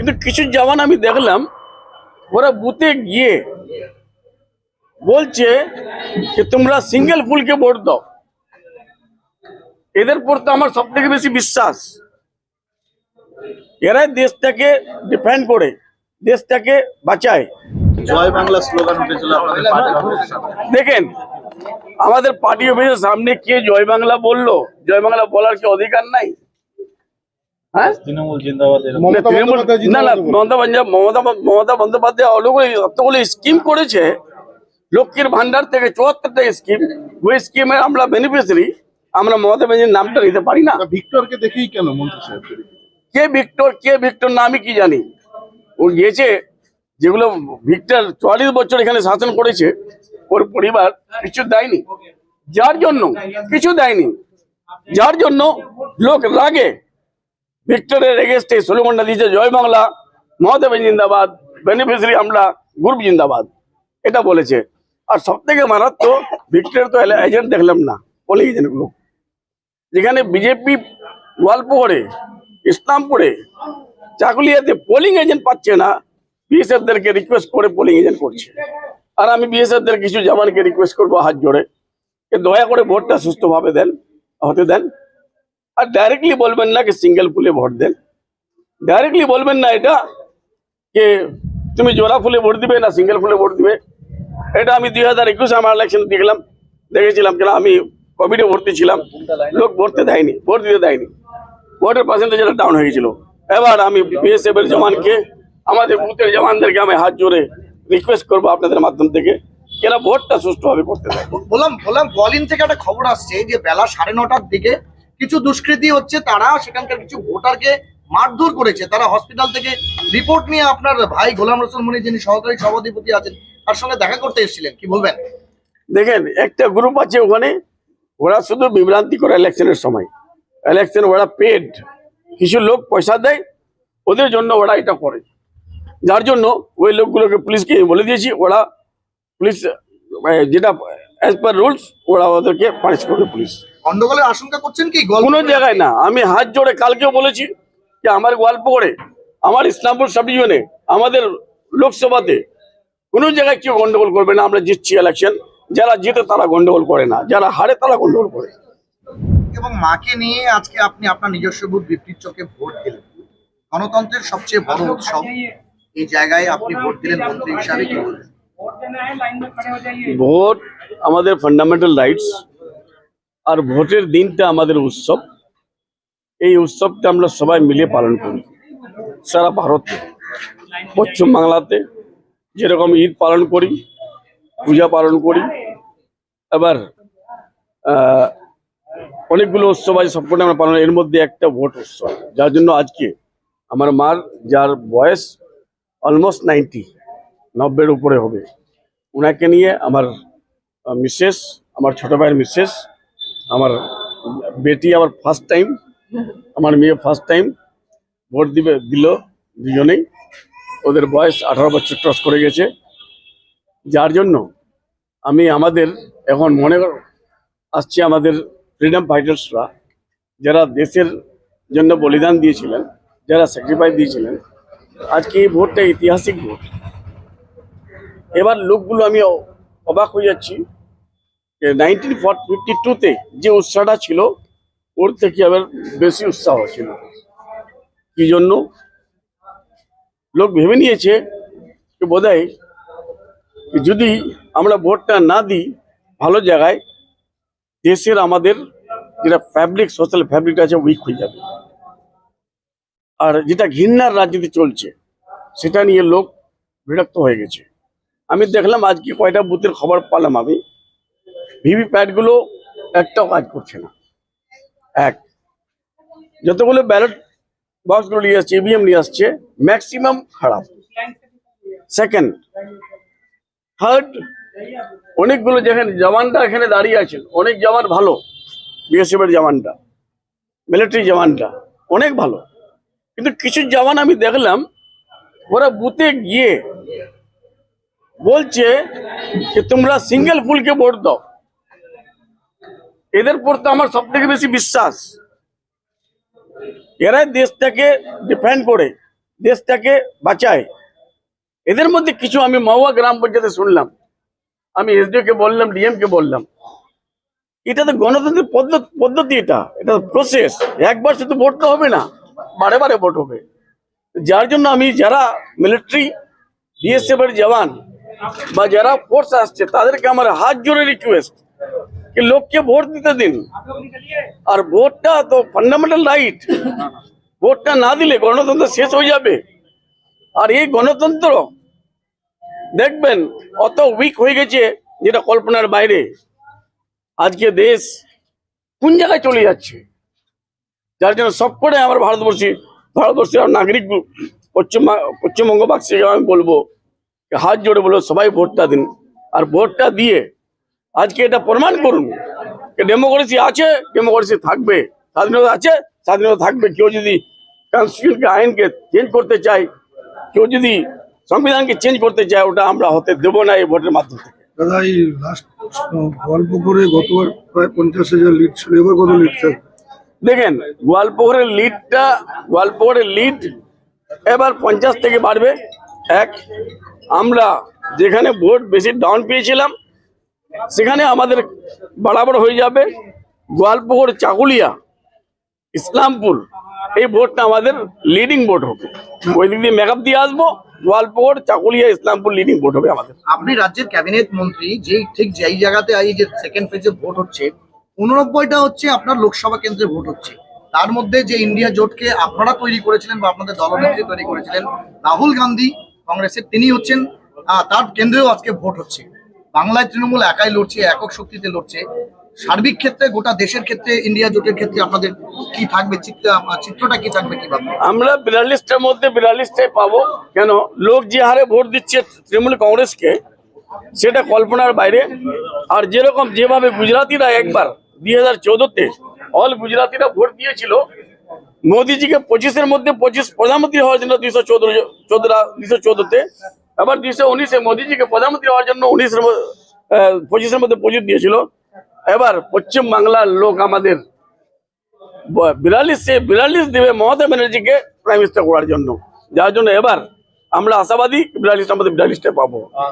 কিন্তু কিছু জওয়ান আমি দেখলাম ওরা বুথে গিয়ে বলছে যে তোমরা সিঙ্গেল ফুলকে ভোট দাও। এদের পর তো আমার সব থেকে বেশি বিশ্বাস। এরাই দেশটাকে ডিফেন্ড করে দেশটাকে বাঁচায়। জয় বাংলা স্লোগান উঠেছিল দেখেন আমাদের পার্টি অফিসের সামনে কে জয় বাংলা বলল? জয় বাংলা বলার কি অধিকার নাই হ্যাঁ তৃণমূল জিন্দাবাদ এরকম না, তৃণমূল- না না মমতা বন্দ্যোপাধ্যায় মমতা মমতা বন্দ্যোপাধ্যায় অতগুলো স্কিম করেছে। লক্ষ্মীর ভান্ডার থেকে চুয়াত্তরটা স্কিম ওই স্কিমে আমরা বেনিফিশিয়ারি আমরা মমতা ব্যানার্জির নামটা নিতে পারি না। তা ভিক্টরকে দেখেই কেন মন্ত্রী কে ভিক্টর কে ভিক্টর না আমি কি জানি? ও গিয়েছে যেগুলো ভিক্টর চুয়াল্লিশ বছর এখানে শাসন করেছে ওর পরিবার কিছু দেয়নি। যার জন্য কিছু দেয়নি। যার জন্য লোক রাগে। ভিক্টরের এগেস্টে স্লোগানটা দিয়েছে জয় বাংলা ব্যানার্জি জিন্দাবাদ বেনিফিশিয়ারি আমরা গ্রুপ জিন্দাবাদ। এটা বলেছে। আর সব থেকে মারাত্মক ভিক্টরের তো এজেন্ট দেখলাম না বলে এজেন্টগুলো যেখানে বিজেপি গোয়ালপুরে ইসলামপুরে, চাকুলিয়াতে পোলিং এজেন্ট পাচ্ছে না বিএসএফদেরকে রিকোয়েস্ট করে পোলিং এজেন্ট করছে। আর আমি বিএসএফদের কিছু জওয়ানকে রিকোয়েস্ট করব হাত যে দয়া করে ভোটটা সুস্থভাবে দেন, হতে দেন। আর ডাইরেক্টলি বলবেন না কি সিঙ্গেল ফুলে ভোট দেন। ডাইরেক্টলি বলবেন না এটা যে তুমি জোড়া ফুলে ভোট দিবে না সিঙ্গেল ফুলে ভোট দিবে? এটা আমি দুই হাজার একুশে আমার ইলেকশন দেখলাম, দেখেছিলাম কেন আমি কোভিডে ভর্তি ছিলাম। লোক ভরতে দেয়নি, ভোট দিতে দেয়নি। ভোটের পার্সেন্টেজ এটা ডাউন হয়ে গেছিল। এবার আমি বিএসএফ এর জওয়ানকে, আমাদের বুথের জওয়ানদেরকে আমি হাত জোরে রিকোয়েস্ট করব আপনাদের মাধ্যম থেকে এরা ভোটটা সুষ্ঠুভাবে করতে দেয়। বললাম বললাম গলিন থেকে একটা খবর আসছে যে বেলা সাড়ে নটার দিকে কিছু দুষ্কৃতী হচ্ছে, তারা সেখানকার কিছু ভোটারকে মারধর করেছে। তারা হসপিটাল থেকে রিপোর্ট নিয়ে আপনার ভাই গোলাম রসুল মনি, যিনি সহকারী সভাধিপতি আছেন, তার সঙ্গে দেখা করতে এসেছিলেন। কি বলবেন? দেখেন, একটা গ্রুপ আছে ওখানে, ওরা শুধু বিভ্রান্তি করে ইলেকশনের সময়। ইলেকশন ওরা পেড কিছু লোক পয়সা দেয়, ওদের জন্য ওরা এটা করে। যার জন্য ওই লোকগুলোকে পুলিশকে বলে দিয়েছি, ওরা পুলিশ যেটা অ্যাজ পার রুলস ওরা ওদেরকে পানিশ করবে পুলিশ। গন্ডগোলের আশঙ্কা করছেন কি? কোনো জায়গায় না। আমি হাত জোড়ে কালকেও বলেছি যে আমার গল্প করে আমার ইসলামপুর সাব ডিভিশনে আমাদের লোকসভাতে কোনো জায়গায় কেউ গন্ডগোল করবে না আমরা জিতছি ইলেকশন যারা জিতে তারা গন্ডগোল করে না যারা হারে তারা গন্ডগোল করে। এবং মাকে নিয়ে আজকে আপনি আপনার নিজস্ব বুথ বিপরীত চোখে ভোট দিলেন। গণতন্ত্রের সবচেয়ে বড় উৎসব। এই জায়গায় আপনি ভোট দিলেন মন্ত্রী হিসাবে কি বলবেন? ভোট আমাদের ফান্ডামেন্টাল রাইটস আর ভোটের দিনটা আমাদের উৎসব। এই উৎসবটা আমরা সবাই মিলে পালন করি সারা ভারতে। পশ্চিম বাংলাতে যেরকম ঈদ পালন করি পূজা পালন করি আহ, অনেকগুলো উৎসব আছে সবকটা আমরা পালন এর মধ্যে একটা ভোট উৎসব যার জন্য আজকে আমার মার যার বয়স অলমোস্ট নাইনটি নব্বের উপরে হবে। ওনাকে নিয়ে আমার মিসেস আমার ছোট ভাইয়ের মিসেস আমার বেটি আমার ফার্স্ট টাইম আমার মেয়ে ফার্স্ট টাইম ভোট দিবে, দিল দুজনেই। ওদের বয়স আঠারো বছর ক্রস করে গেছে। যার জন্য আমি আমাদের এখন মনে আসছে আমাদের ফ্রিডম ফাইটার্সরা যারা দেশের জন্য বলিদান দিয়েছিলেন, যারা স্যাক্রিফাইস দিয়েছিলেন, আজকে এই ভোটটা ঐতিহাসিক ভোট। এবার লোকগুলো আমি অবাক হয়ে যাচ্ছি। নাইনটিন ফিফটি যে উৎসাহটা ছিল, ওর থেকে আবার বেশি উৎসাহ ছিল কি জন্য? লোক ভেবে নিয়েছে যে যদি আমরা ভোটটা না দিই, ভালো জায়গায় দেশের আমাদের যেটা ফ্যাব্রিক সোশ্যাল ফ্যাব্রিক আছে উইক হয়ে যাবে। আর যেটা ঘৃণার রাজনীতি চলছে, সেটা নিয়ে লোক বিরক্ত হয়ে গেছে। আমি দেখলাম আজকে কয়টা বুথের খবর পালাম আমি। ভিভি প্যাডগুলো একটাও কাজ করছে না। এক, যতগুলো ব্যালট বক্সগুলো নিয়ে আসছে ইভিএম নিয়ে আসছে ম্যাক্সিমাম খারাপ। সেকেন্ড থার্ড অনেকগুলো যেখানে জওয়ানটা এখানে দাঁড়িয়ে আছেন অনেক জওয়ান ভালো বিএসএফ এর জওয়ানটা মিলিটারি জওয়ানটা অনেক ভালো। কিন্তু কিছু জওয়ান আমি দেখলাম, ওরা বুথে গিয়ে বলছে যে তোমরা সিঙ্গেল ফুলকে ভোট দাও। এদের পর তো আমার সব থেকে বেশি বিশ্বাস। এরাই দেশটাকে ডিফেন্ড করে, দেশটাকে বাঁচায়। এদের মধ্যে কিছু আমি মহুয়া গ্রাম পঞ্চায়েতে শুনলাম। আমি এসডিও কে বললাম ডিএম কে বললাম। এটা তো গণতন্ত্রের পদ্ধতি এটা। এটা প্রসেস একবার শুধু ভোট তো হবে না, বারে বারে ভোট হবে। যার জন্য আমি যারা মিলিটারি বিএসএফ এর জওয়ান বা যারা ফোর্স আসছে, তাদেরকে আমার হাত জোরে রিকোয়েস্ট कि লোককে ভোট দিতে দিন আর ভোটটা তো ফান্ডামেন্টাল রাইট ভোটটা না দিলে গণতন্ত্র শেষ হয়ে যাবে আর এই গণতন্ত্র দেখবেন অত উইক হয়ে গেছে যেটা কল্পনার বাইরে। আজকে দেশ কোন জায়গায় চলে যাচ্ছে? যার জন্য সব করে আমার ভারতবর্ষী ভারতবর্ষের নাগরিক পশ্চিম পশ্চিমবঙ্গবাসীকে আমি বলব, হাত জোড়ে বলব সবাই ভোটটা দিন। আর ভোটটা দিয়ে আজকে এটা প্রমাণ করুন ডেমোক্রেসি আছে ডেমোক্রেসি থাকবে স্বাধীনতা আছে স্বাধীনতা থাকবে। কেউ যদি কনস্টিটিউশনকে আইনকে চেঞ্জ করতে চায় কেউ যদি সংবিধানকে চেঞ্জ করতে চায় ওটা আমরা হতে দেবো না এই ভোটের মাধ্যম দাদা এই লাস্ট গতবার প্রায় পঞ্চাশ হাজার লিড ছিল এবার কত লিড দেখেন গোয়ালপুরের লিডটা গোয়ালপুরের লিড এবার পঞ্চাশ থেকে বাড়বে। এক আমরা যেখানে ভোট বেশি ডাউন পেয়েছিলাম সেখানে আমাদের বরাবর হয়ে যাবে গোয়ালপুর চাকুলিয়া, ইসলামপুর। এই ভোটটা আমাদের লিডিং ভোট হবে। ওই দিক দিয়ে মেকআপ দিয়ে আসব গোয়ালপুর চাকুলিয়া, ইসলামপুর লিডিং ভোট হবে আমাদের। আপনি রাজ্যের ক্যাবিনেট মন্ত্রী, যেই ঠিক যেই জায়গাতে এই যে সেকেন্ড ফেজে ভোট হচ্ছে, উননব্বইটা হচ্ছে আপনার লোকসভা কেন্দ্রে ভোট হচ্ছে। তার মধ্যে যে ইন্ডিয়া জোটকে আপনারা তৈরি করেছিলেন বা আপনাদের দলনেত্রী তৈরি করেছিলেন, রাহুল গান্ধী কংগ্রেসের, তিনি হচ্ছেন তার কেন্দ্রেও আজকে ভোট হচ্ছে। বাংলায় তৃণমূল একাই লড়ছে, একক শক্তিতে লড়ছে। সার্বিক ক্ষেত্রে, গোটা দেশের ক্ষেত্রে, ইন্ডিয়া জোটের ক্ষেত্রে আপনাদের কি থাকবে? চিত্র চিত্রটা কি থাকবে কীভাবে? আমরা বিয়াল্লিশটার মধ্যে বিয়াল্লিশটাই পাবো। কেন? লোক যে হারে ভোট দিচ্ছে তৃণমূল কংগ্রেসকে, সেটা কল্পনার বাইরে। আর যেরকম যেভাবে গুজরাতিরা একবার, দুই হাজার চোদ্দতে অল গুজরাতিরা ভোট দিয়েছিল, মোদিজিকে পঁচিশের মধ্যে পঁচিশ প্রধানমন্ত্রী হওয়ার জন্য দুইশো চোদ্দ চোদ্দ দুইশো চোদ্দতে আবার দুইশো উনিশে মোদীজিকে প্রধানমন্ত্রী হওয়ার জন্য উনিশের পঁচিশের মধ্যে প্রযুক্তি দিয়েছিল। এবার পশ্চিম বাংলার লোক আমাদের বিরাল্লিশে বিরাল্লিশ দেবে মমতা ব্যানার্জিকে প্রাইম মিনিস্টার করার জন্য। যার জন্য এবার আমরা আশাবাদী বিরাল্লিশটা আমাদের বিরাল্লিশটা পাবো।